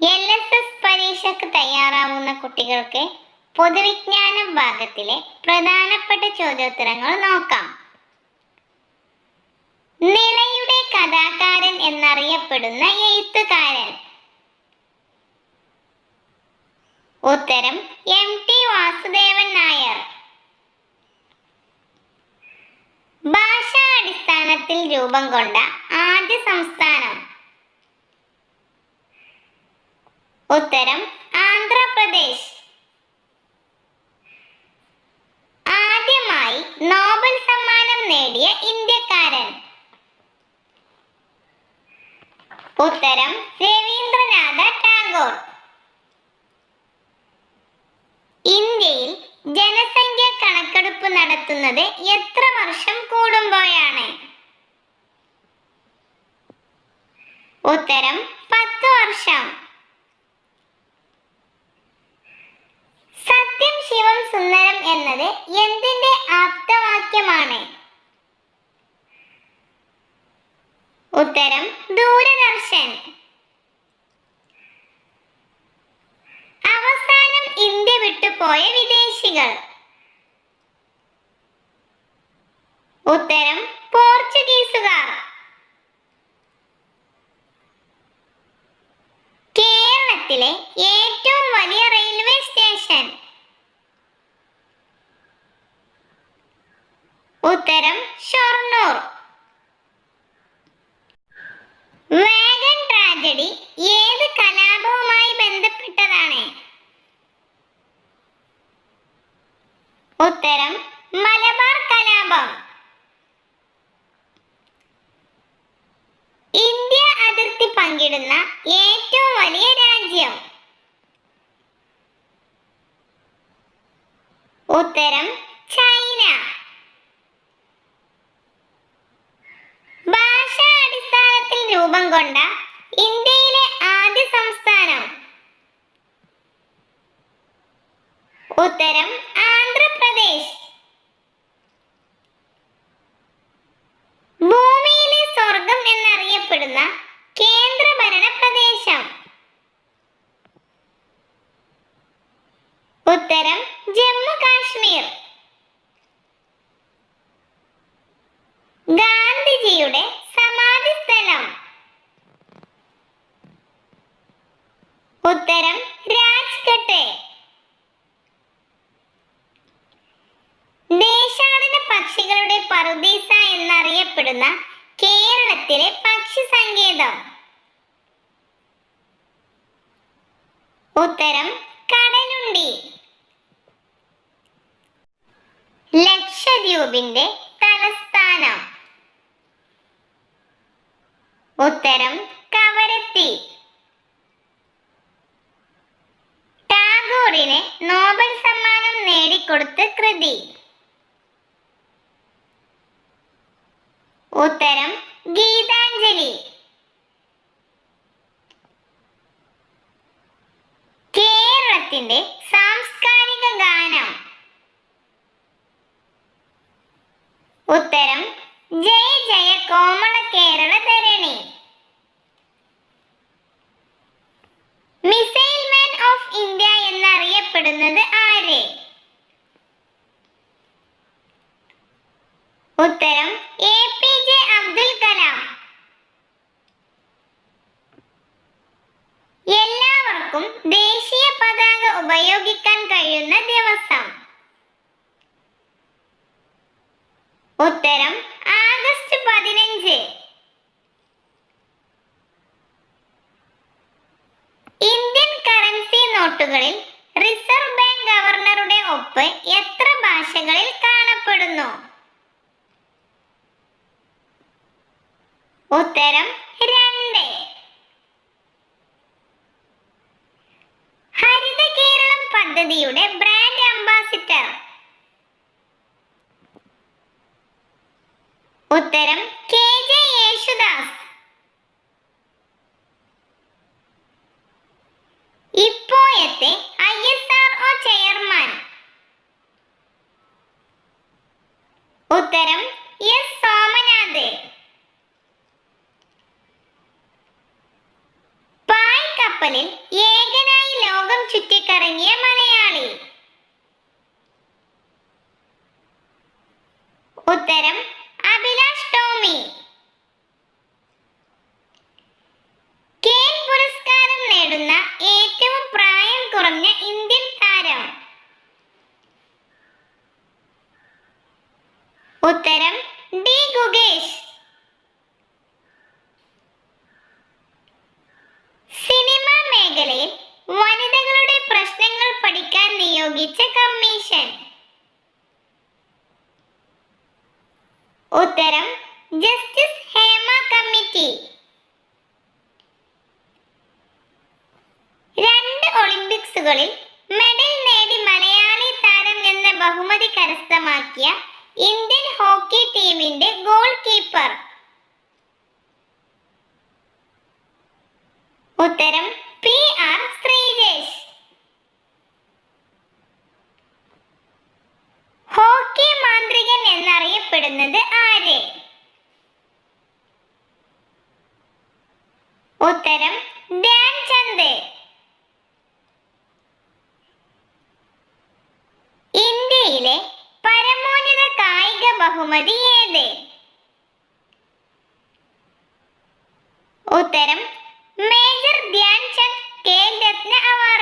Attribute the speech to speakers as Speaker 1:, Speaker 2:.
Speaker 1: L S S പരീക്ഷയ്ക്ക് തയ്യാറാവുന്ന കുട്ടികൾക്ക് പൊതുവിജ്ഞാന ഭാഗത്തിലെ പ്രധാനപ്പെട്ട ചോദ്യോത്തരങ്ങൾ നോക്കാം. നിലയുടെ കഥാകാരൻ എന്നറിയപ്പെടുന്ന എഴുത്തുകാരൻ. ഉത്തരം എം ടി വാസുദേവൻ നായർ. ഭാഷാ അടിസ്ഥാനത്തിൽ രൂപം കൊണ്ട ആദ്യ സംസ്ഥാനം ഉത്തരം ആന്ധ്രാപ്രദേശ്. ആദ്യമായി നോബൽ സമ്മാനം നേടിയ ഇന്ത്യക്കാരൻ. ഉത്തരം രവീന്ദ്രനാഥ ടാഗോർ. ഇന്ത്യയിൽ ജനസംഖ്യ കണക്കെടുപ്പ് നടത്തുന്നത് എത്ര വർഷം കൂടുമ്പോഴാണ്? ഉത്തരം എന്നത് എന്തിന്റെ ആപ്തവാക്യമാണ്? ഉത്തരം ദൂരദർശൻ. അവസാനം ഇന്ത്യ വിട്ടുപോയ വിദേശികൾ. ഉത്തരം പോർച്ചുഗീസുകാർ. കേരളത്തിലെ ഏറ്റവും പങ്കിടുന്ന ഏറ്റവും വലിയ രാജ്യം? ഉത്തരം ചൈന. ഭാഷാടിസ്ഥാനത്തിൽ രൂപം കൊണ്ട ഇന്ത്യയിലെ ആദ്യ സംസ്ഥാനം? ഉത്തരം ആന്ധ്രാപ്രദേശ്. ഉത്തരം ജമ്മു കാശ്മീർ. ഗാന്ധിജിയുടെ സമാധി സ്ഥലം. ഉത്തരം രാജ്ഘട്ട്. ദേശാടന പക്ഷികളുടെ പറുദീസ എന്നറിയപ്പെടുന്ന കേരളത്തിലെ പക്ഷി സങ്കേതം. ഉത്തരം കടലുണ്ടി. ലക്ഷദ്വീപിന്റെ തലസ്ഥാനം. ഉത്തരം കവരത്തി. ടാഗോറിന് നോബൽ സമ്മാനം നേടിക്കൊടുത്ത കൃതി. ഉത്തരം ഗീതാഞ്ജലി. ഉത്തരം Jaya Jaya Komala Kerala Dharani. Missile man of India എന്നറിയപ്പെടുന്നത് ആര്? ഉത്തരം A P J Abdul Kalam. എല്ലാവർക്കും ദേശീയ പതാക ഉപയോഗിക്കാൻ കഴിയുന്ന ദിവസം. ഉത്തരം ആഗസ്റ്റ് പതിനഞ്ച്. ഇന്ത്യൻ കറൻസി നോട്ടുകളിൽ റിസർവ് ബാങ്ക് ഗവർണറുടെ ഒപ്പ് എത്ര ഭാഷകളിൽ കാണപ്പെടുന്നു? ഉത്തരം രണ്ട്. ഹരിത കേരളം പദ്ധതിയുടെ ഉത്തരം കെ ജെ യേശുദാസ്. ഇപ്പോഴത്തെ I S R O chairman. ഉത്തരം എസ് സോമനാഥ്. പായ് കപ്പലിൽ ഏകനായി ലോകം ചുറ്റിക്കറങ്ങിയ മലയാളി. ഉത്തരം ടോമി കേൻ പുരസ്കാരം നേടുന്ന ഏറ്റവും പ്രായം കുറഞ്ഞ ഇന്ത്യൻ താരം. ഉത്തരം ഡി ഗുഗേഷ് സിനിമ മേഖലയിൽ വനിതകളുടെ പ്രശ്നങ്ങൾ പഠിക്കാൻ നിയോഗിച്ച കമ്മീഷൻ. ഉത്തരം ജസ്റ്റിസ് ഹേമ കമ്മിറ്റി രണ്ട് ഒളിമ്പിക്സുകളിൽ മെഡൽ നേടി മലയാളി താരം എന്ന ബഹുമതി കരസ്ഥമാക്കിയ ഇന്ത്യൻ ഹോക്കി ടീമിന്റെ ഗോൾ കീപ്പർ ഉത്തരം പി ആർ ശ്രീജേഷ് ഹോക്കി മാന്ത്രികൻ എന്നറിയപ്പെടുന്നത് ആര് ഉത്തരം ധ്യാൻ ചന്ദ് ഇന്ത്യയിലെ പരമോന്നത കായിക ബഹുമതി ഏത്? ഉത്തരം മേജർ ധ്യാൻചന്ദ് ഖേൽ രത്ന അവാർഡ്.